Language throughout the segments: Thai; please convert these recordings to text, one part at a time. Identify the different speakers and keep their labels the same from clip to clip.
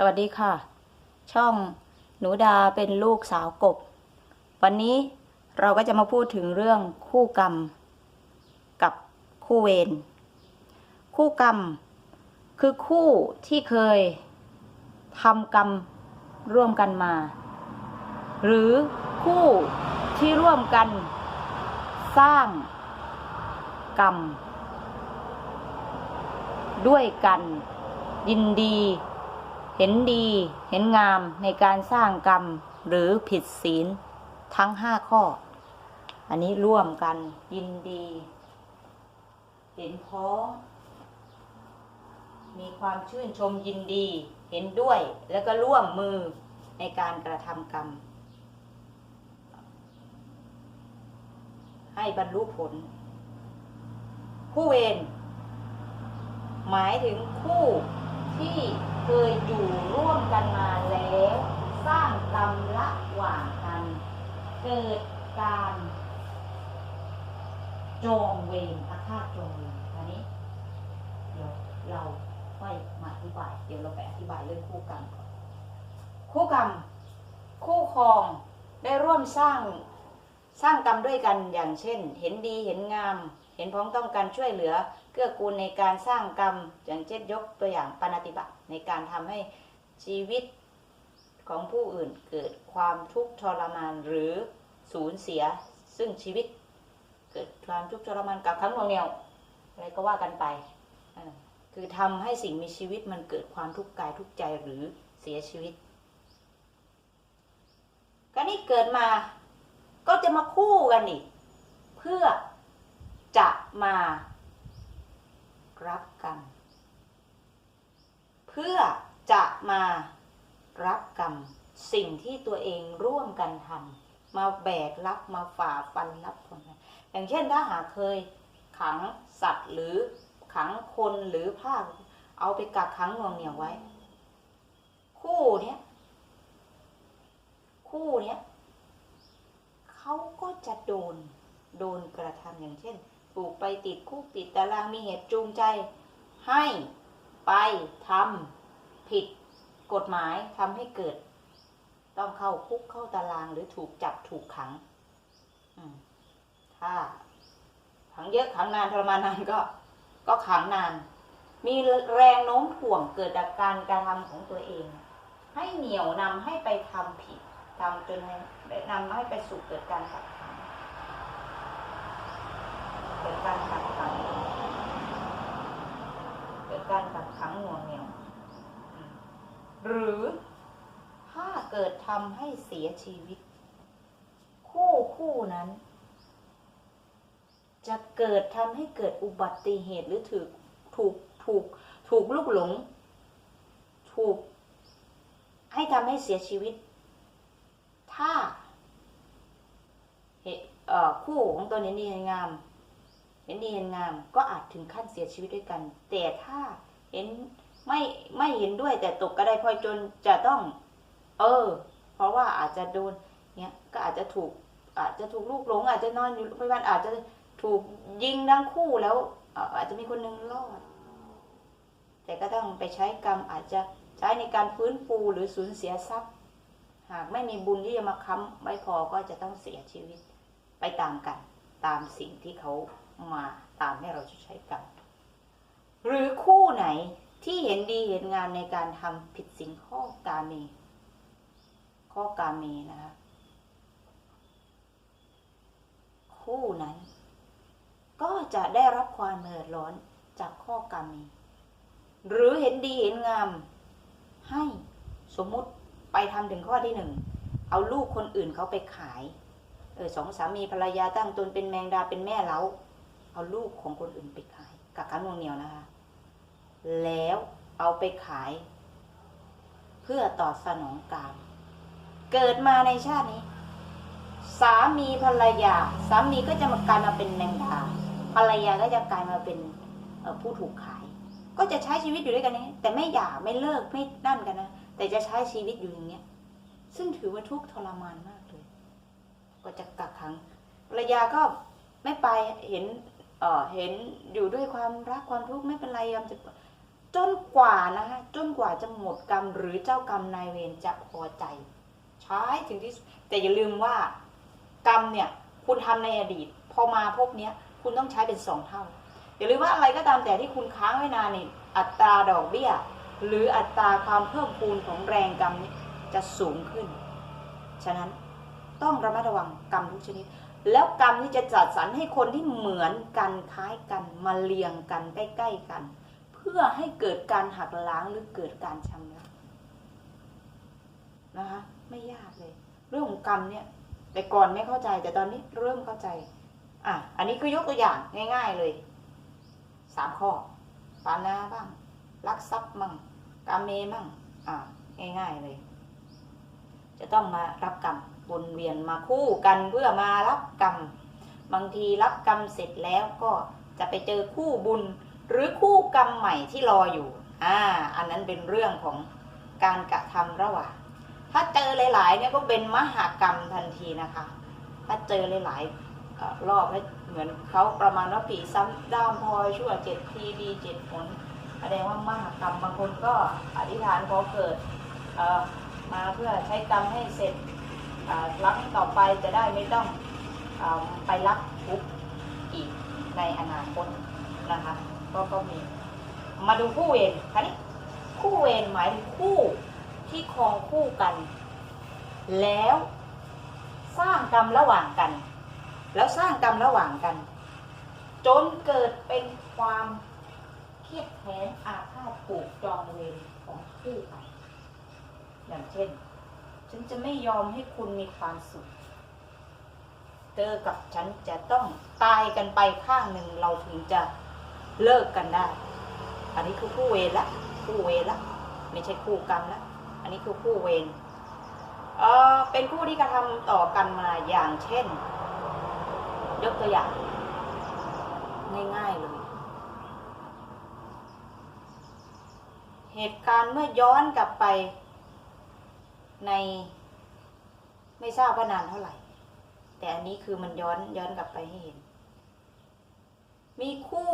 Speaker 1: สวัสดีค่ะ ช่องหนูดาเป็นลูกสาวกบ วันนี้เราก็จะมาพูดถึงเรื่องคู่กรรม กับคู่เวรคู่กรรม คือคู่ที่เคยทำกรรมร่วมกันมา หรือคู่ที่ร่วมกัน สร้างกรรม ด้วยกัน ยินดี เห็นดีเห็นงามในการสร้างกรรมหรือผิดศีลทั้งห้าข้อ อันนี้ร่วมกันยินดี เห็นพ้องมีความชื่นชมยินดีเห็นด้วยแล้วก็ร่วมมือในการกระทำกรรม ให้บรรลุผลผู้เวรหมายถึงคู่ที่ เคยอยู่ร่วมกันมาแล้ว สร้างกรรมละหว่างกัน เกิดการจองเวรอาฆาตจองเวรอันนี้ เดี๋ยวเราค่อยมาอธิบาย เดี๋ยวเราไปอธิบายเรื่องคู่กรรมก่อนคู่กรรม คู่ครองได้ร่วมสร้างสร้างกรรมด้วยกันอย่างเช่น เห็นดีเห็นงาม เห็นพ้องต้องการช่วยเหลือเกื้อกูลในการสร้างกรรม อย่างเช่นยกตัวอย่างปาณติบัติในการทำให้ชีวิตของผู้อื่นเกิดความทุกข์ทรมานหรือสูญเสียซึ่งชีวิต เกิดความทุกข์ทรมานกับทั้งหน่วงเหนียวอะไรก็ว่ากันไปคือทำให้สิ่งมีชีวิตมันเกิดความทุกข์กายทุกข์ใจหรือเสียชีวิตการนี้เกิดมาก็จะมาคู่กันอีกเพื่อ จะมารับกรรม เพื่อจะมารับกรรม สิ่งที่ตัวเองร่วมกันทำมาแบกรับมาฝ่าฟันรับผลอย่างเช่นถ้าหากเคยขังสัตว์หรือขังคนหรือผ้าเอาไปกักขังหน่วงเหนียวไว้ คู่เนี้ยคู่เนี้ยเขาก็จะโดนโดนกระทำอย่างเช่น ถูกไปติดคุกติดตารางมีเหตุจูงใจ ให้ไปทำผิดกฎหมายทำให้เกิด ต้องเข้าคุกเข้าตารางหรือถูกจับถูกขังถ้าขังเยอะขังนานทรมานนานก็ ก็ขังนาน มีแรงโน้มถ่วงเกิดจากการกระทำของตัวเอง ให้เหนี่ยวนำให้ไปทำผิดทำจนให้นำให้ไปสู่เกิดการขัง เการกักขังเกิดการกักขังหน่วงเหนี่ยวหรือถ้าเกิดทำให้เสียชีวิต คู่คู่นั้น จะเกิดทำให้เกิดอุบัติเหตุหรือถูกถูกถูกถูกลูกหลง ถูก ให้ทำให้เสียชีวิต ถ้าเหตุคู่ของตัวนี้นี่งาม เห็นดีเห็นงามก็อาจถึงขั้นเสียชีวิตด้วยกัน แต่ถ้าเห็นไม่ไม่เห็นด้วยแต่ตกกระไดพลอยจนจะต้อง เออ เพราะว่าอาจจะโดนเนี้ยก็อาจจะถูก อาจจะถูกลูกหลง อาจจะนอนอยู่โรงพยาบาลอาจจะถูกยิงทั้งคู่แล้วอาจจะมีคนหนึงรอด แต่ก็ต้องไปใช้กรรมอาจจะใช้ในการฟื้นฟูหรือสูญเสียทรัพย์ หากไม่มีบุญที่จะมาค้ำไม่พอก็จะต้องเสียชีวิตไปตามกันตามสิ่งที่เขา มาตามให้เราจะใช้กรรมหรือคู่ไหนที่เห็นดีเห็นงามในการทำผิดสิ่งข้อกาเม ข้อกาเมนะคะคู่นั้น ก็จะได้รับความเดือดร้อนจากข้อกาเม หรือเห็นดีเห็นงาม ให้สมมุติไปทำถึงข้อที่หนึ่งเอาลูกคนอื่นเขาไปขายเออสองสามีภรรยาตั้งตนเป็นแมงดาเป็นแม่เล้า เอาลูกของคนอื่นไปขายกักขังนวงเหนียวนะคะ แล้วเอาไปขาย เพื่อตอบสนองกรรมเกิดมาในชาตินี้ สามีภรรยา สามีก็จะมากลายมาเป็นแมงดาภรรยาก็จะกลายมาเป็นผู้ถูกขาย ก็จะใช้ชีวิตอยู่ด้วยกันนี้ แต่ไม่หย่าไม่เลิกไม่นั่นกันนะแต่จะใช้ชีวิตอยู่อย่างเงี้ย ซึ่งถือว่าทุกข์ทรมานมากเลย ก็จะกักขังภรรยาก็ไม่ไปเห็น เห็นอยู่ด้วยความรักความทุกข์ไม่เป็นไรยอมจะจนกว่านะฮะจนกว่าจะหมดกรรมหรือเจ้ากรรมนายเวรจะพอใจ ใช้ถึงที่แต่อย่าลืมว่ากรรมเนี่ยคุณทำในอดีต พอมาพบเนี้ยคุณต้องใช้เป็นสองเท่า อย่าลืมว่าอะไรก็ตามแต่ที่คุณค้างไว้นานเนี่ยอัตราดอกเบี้ย หรืออัตราความเพิ่มพูนของแรงกรรมนี้จะสูงขึ้น ฉะนั้นต้องระมัดระวังกรรมทุกชนิด แล้วกรรมนี่จะจัดสรรให้คนที่เหมือนกันคล้ายกันมาเรียงกันใกล้ๆกัน เพื่อให้เกิดการหักล้างหรือเกิดการชำระนะคะไม่ยากเลย เรื่องของกรรมเนี่ย แต่ก่อนไม่เข้าใจแต่ตอนนี้เริ่มเข้าใจอะอันนี้คือยกตัวอย่างง่าย ๆเลยสามข้อปานาบ้างลักทรัพย์มั่งกาเมมั่งอะง่ายๆเลย จะต้องมารับกรรม วนเวียนมาคู่กันเพื่อมารับกรรม บางทีรับกรรมเสร็จแล้วก็จะไปเจอคู่บุญ หรือคู่กรรมใหม่ที่รออยู่อ่าอันนั้นเป็นเรื่องของการกระทำระหว่าง ถ้าเจอหลายๆเนี่ยก็เป็นมหากรรมทันทีนะคะ ถ้าเจอหลายๆรอบแล้วเหมือนเขาประมาณว่าผีซ้ำด้ามพลอยชั่วเจ็ดทีดีเจ็ดผลแสดงว่ามหากรรมบางคนก็อธิษฐานขอเกิดเออมาเพื่อใช้กรรมให้เสร็จ อ่ารักต่อไปจะได้ไม่ต้องอไปรักทุกอีกในอนาคตนะคะก็ก็มี มาดูคู่เวรคันนี้คู่เวรหมายถึงคู่ที่ครองคู่กัน แล้วสร้างกรรมระหว่างกัน แล้วสร้างกรรมระหว่างกัน จนเกิดเป็นความเครียดแค้นอาฆาตผูกจองเวรของคู่กันอย่างเช่น ฉันจะไม่ยอมให้คุณมีความสุข เธอกับฉันจะต้องตายกันไปข้างหนึ่งเราถึงจะเลิกกันได้ อันนี้คือคู่เวรละ คู่เวรละ ไม่ใช่คู่กรรมละ อันนี้คือคู่เวรเออเป็นคู่ที่กระทำต่อกันมาอย่างเช่น ยกตัวอย่าง ง่ายๆเลย เหตุการณ์เมื่อย้อนกลับไป ในไม่ทราบว่านานเท่าไหร่ แต่อันนี้คือมันย้อนย้อนกลับไปให้เห็น มีคู่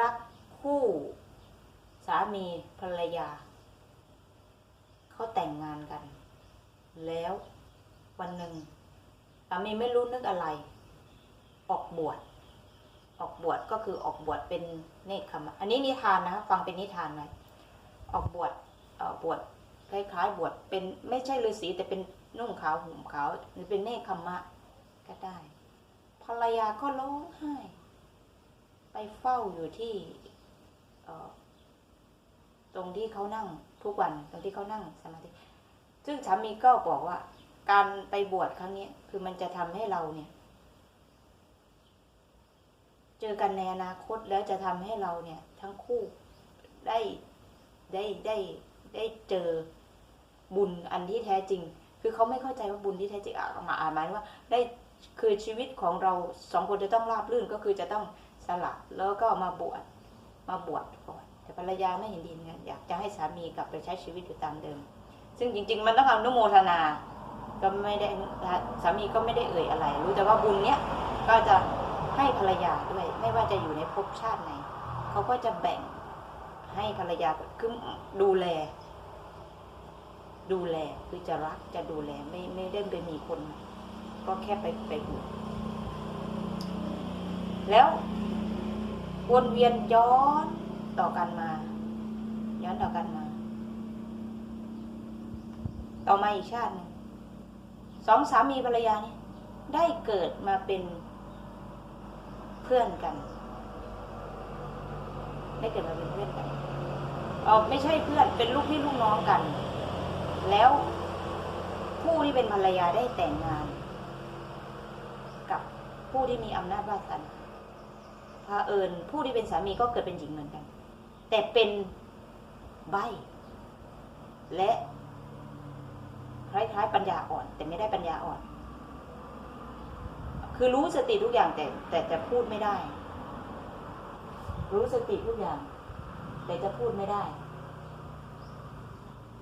Speaker 1: รักคู่ สามีภรรยา เขาแต่งงานกัน แล้ววันหนึ่งสามีไม่รู้นึกอะไร ออกบวชออกบวชก็คือออกบวชเป็นเนคขมะอันนี้นิทานนะฟังเป็นนิทานไหมออกบวชออบวช คล้ายๆบวชเป็นไม่ใช่ฤาษีแต่เป็นนุ่งขาวห่มขาวหรือเป็นเนคขมะ ก็ได้ภรรยาก็ร้องไห้ ไปเฝ้าอยู่ที่ตรงที่เขานั่งทุกวันตรงที่เขานั่งสมาธิซึ่งสามีก็บอกว่า การไปบวชครั้งนี้คือมันจะทำให้เราเนี่ย เจอกันในอนาคตแล้วจะทำให้เราเนี่ย ทั้งคู่ได้ได้ได้ได้ ได้เจอบุญอันที่แท้จริง คือเขาไม่เข้าใจว่าบุญที่แท้จริงอะหมายหมายว่า ได้คือชีวิตของเราสองคนจะต้องราบรื่นก็คือจะต้องสละแล้วก็มาบวชมาบวชก่อนแต่ภรรยาไม่เห็นดีเงี้ยอยากจะให้สามีกลับไปใช้ชีวิตอยู่ตามเดิม ซึ่งจริง ๆ มันต้องอนุโมทนา ก็ไม่ได้สามีก็ไม่ได้เอ่ยอะไร รู้แต่ว่าบุญเนี้ยก็จะให้ภรรยาด้วย ไม่ว่าจะอยู่ในภพชาติไหนเขาก็จะแบ่งให้ภรรยาคือดูแล ดูแลคือจะรักจะดูแลไม่ไม่ได้ไปมีคน ก็แค่ไปไปบวชแล้ววนเวียนย้อนต่อกันมา ย้อนต่อกันมา ต่อมาอีกชาตินึงสองสามีภรรยานี่ได้เกิดมาเป็นเพื่อนกัน ได้เกิดมาเป็นเพื่อนกันเออไม่ใช่เพื่อนเป็นลูกพี่ลูกน้องกัน แล้วผู้ที่เป็นภรรยาได้แต่งงาน กับผู้ที่มีอำนาจวาสนาพาเอิญผู้ที่เป็นสามีก็เกิดเป็นหญิงเหมือนกัน แต่เป็นใบและคล้ายๆปัญญาอ่อน แต่ไม่ได้ปัญญาอ่อน คือรู้สติทุกอย่างแต่แต่จะพูดไม่ได้ รู้สติทุกอย่าง แต่จะพูดไม่ได้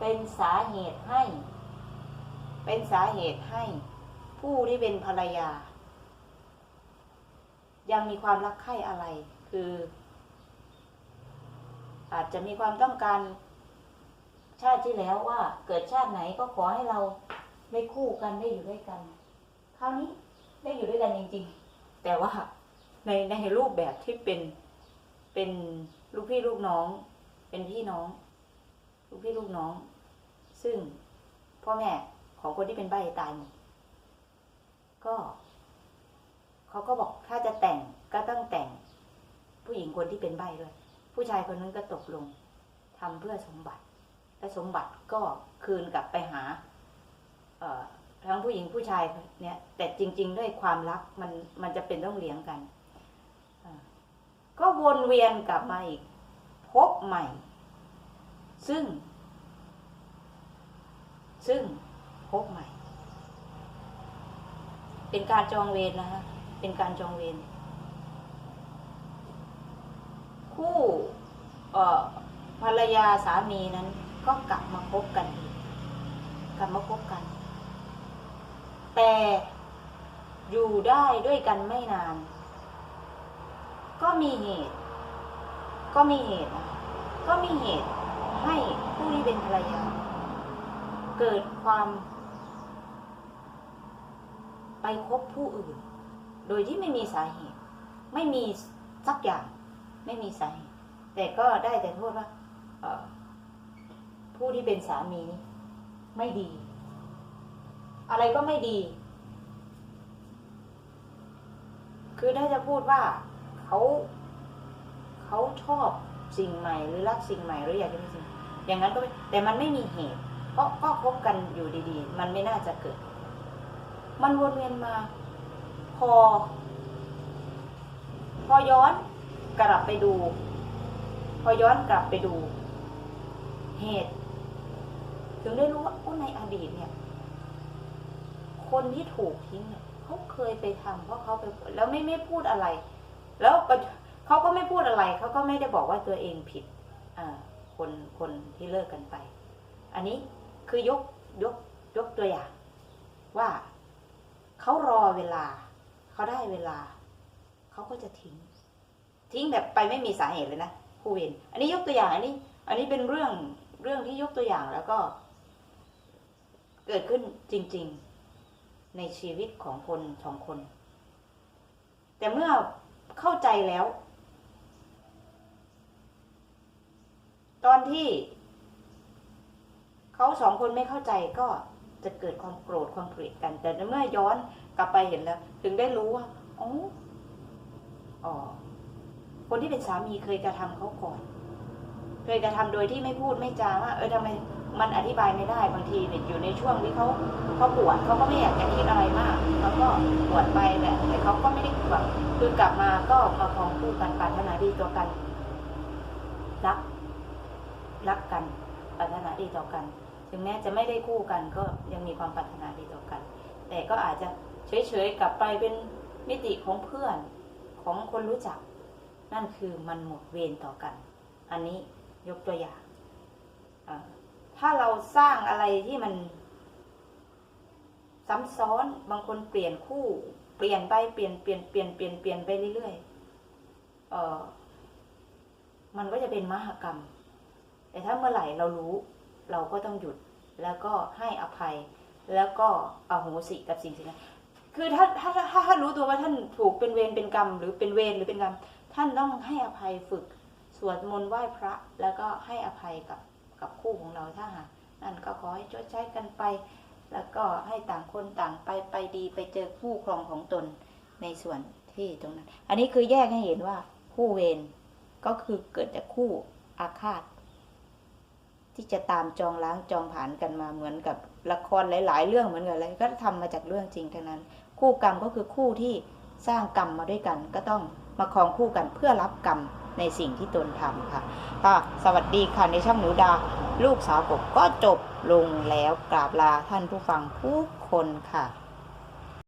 Speaker 1: เป็นสาเหตุให้ เป็นสาเหตุให้ ผู้ที่เป็นภรรยา ยังมีความรักใคร่อะไร คือ อาจจะมีความต้องการชาติที่แล้วว่า เกิดชาติไหนก็ขอให้เราได้คู่กันได้อยู่ด้วยกันคราวนี้ได้อยู่ด้วยกันจริง ๆ แต่ว่าในในรูปแบบที่เป็นเป็นลูกพี่ลูกน้อง เป็นพี่น้อง ลูกพี่ลูกน้อง ซึ่งพ่อแม่ของคนที่เป็นใบ้ตายหมดก็เขาก็บอกถ้าจะแต่งก็ต้องแต่ง ผู้หญิงคนที่เป็นใบ้ด้วย ผู้ชายคนนั้นก็ตกลงทำเพื่อสมบัติ และสมบัติก็คืนกลับไปหา เอ่อทั้งผู้หญิงผู้ชายเนี่ย แต่จริง ๆ ด้วยความรักมันมันจะเป็นต้องเลี้ยงกันก็วนเวียนกลับมาอีกพบใหม่ ซึ่ง ซึ่งพบใหม่ เป็นการจองเวรนะฮะเป็นการจองเวรคู่ภรรยาสามีนั้น ก็กลับมาคบกันอีกกลับมาคบกัน แต่อยู่ได้ด้วยกันไม่นาน ก็มีเหตุ ก็มีเหตุ ก็มีเหตุให้ผู้ที่เป็นภรรยา เกิดความ ไปคบผู้อื่น โดยที่ไม่มีสาเหตุ ไม่มีสักอย่าง ไม่มีสาเหตุ แต่ก็ได้แต่โทษว่าผู้ที่เป็นสามีนี่ไม่ดี อะไรก็ไม่ดี คือถ้าจะพูดว่าเขาเขาชอบสิ่งใหม่หรือรักสิ่งใหม่หรืออยากจะมีสิ่งอย่างนั้นก็แต่มันไม่มีเหตุ เพราะก็คบกันอยู่ดีๆ มันไม่น่าจะเกิด มันวนเวียนมา พอ พอย้อนกลับไปดู พอย้อนกลับไปดู เหตุ ถึงได้รู้ว่าในอดีตเนี่ย คนที่ถูกทิ้งเนี่ยเขาเคยไปทำเพราะเขาไปแล้วไม่ไม่พูดอะไร แล้วเขาก็ไม่พูดอะไรเขาก็ไม่ได้บอกว่าตัวเองผิด อ่า คนคนที่เลิกกันไป อันนี้ คือยกยกยกตัวอย่างว่าเขารอเวลา เขาได้เวลา เขาก็จะทิ้ง ทิ้งแบบไปไม่มีสาเหตุเลยนะผู้เวรอันนี้ยกตัวอย่างอันนี้ อันนี้เป็นเรื่องเรื่องที่ยกตัวอย่างแล้วก็ เกิดขึ้นจริง ๆ ในชีวิตของคนสองคน แต่เมื่อเข้าใจแล้ว ตอนที่ เขาสองคนไม่เข้าใจก็จะเกิดความโกรธความเกลียดกัน แต่เมื่อย้อนกลับไปเห็นแล้ว ถึงได้รู้ว่าอ๋ออ๋อคนที่เป็นสามีเคยกระทำเขาก่อน เคยกระทำโดยที่ไม่พูดไม่จาว่าเออทำไมมันอธิบายไม่ได้บางทีเนี่ยอยู่ในช่วงที่เขาเขาปวดเขาก็ไม่อยากจะคิดอะไรมากเขาก็ปวดไปแหละแต่เขาก็ไม่ได้แบบคือกลับมาก็มาคองคู่กันปรารถนาดีต่อกันรักรักกันปรารถนาดีต่อกัน ถึงแม้จะไม่ได้คู่กันก็ยังมีความปรารถนาดีต่อกัน แต่ก็อาจจะเฉยๆกลับไปเป็นมิติของเพื่อนของคนรู้จัก นั่นคือมันหมดเวรต่อกัน อันนี้ยกตัวอย่างถ้าเราสร้างอะไรที่มันซ้ำซ้อนบางคนเปลี่ยนคู่ เปลี่ยนไปเปลี่ยนเปลี่ยนเปลี่ยนเปลี่ยนเปลี่ยนไปเรื่อยๆเออมันก็จะเป็นมหกรรม แต่ถ้าเมื่อไหร่เรารู้ เราก็ต้องหยุดแล้วก็ให้อภัย แล้วก็อโหสิกับสิ่งสิ่งนั้นคือถ้าถ้าถ้าท่านรู้ตัวว่าท่านถูกเป็นเวรเป็นกรรม หรือเป็นเวรหรือเป็นกรรม ท่านต้องให้อภัยฝึกสวดมนต์ไหว้พระ แล้วก็ให้อภัยกับกับคู่ของเราถ้าหากนั่นก็ขอให้ชดใช้กันไป แล้วก็ให้ต่างคนต่างไปไปดีไปเจอคู่ครองของตนในส่วนที่ตรงนั้น อันนี้คือแยกให้เห็นว่าคู่เวรก็คือเกิดจากคู่อาฆาต ที่จะตามจองล้างจองผ่านกันมาเหมือนกับละครหลาย ๆ เรื่องเหมือนกันเลยก็ทำมาจากเรื่องจริงทั้งนั้น คู่กรรมก็คือคู่ที่สร้างกรรมมาด้วยกัน ก็ต้องมาครองคู่กันเพื่อรับกรรมในสิ่งที่ตนทำค่ะค่ะ สวัสดีค่ะในช่องหนูดา ลูกสาวกบก็จบลงแล้วกราบลาท่านผู้ฟังทุกคนค่ะ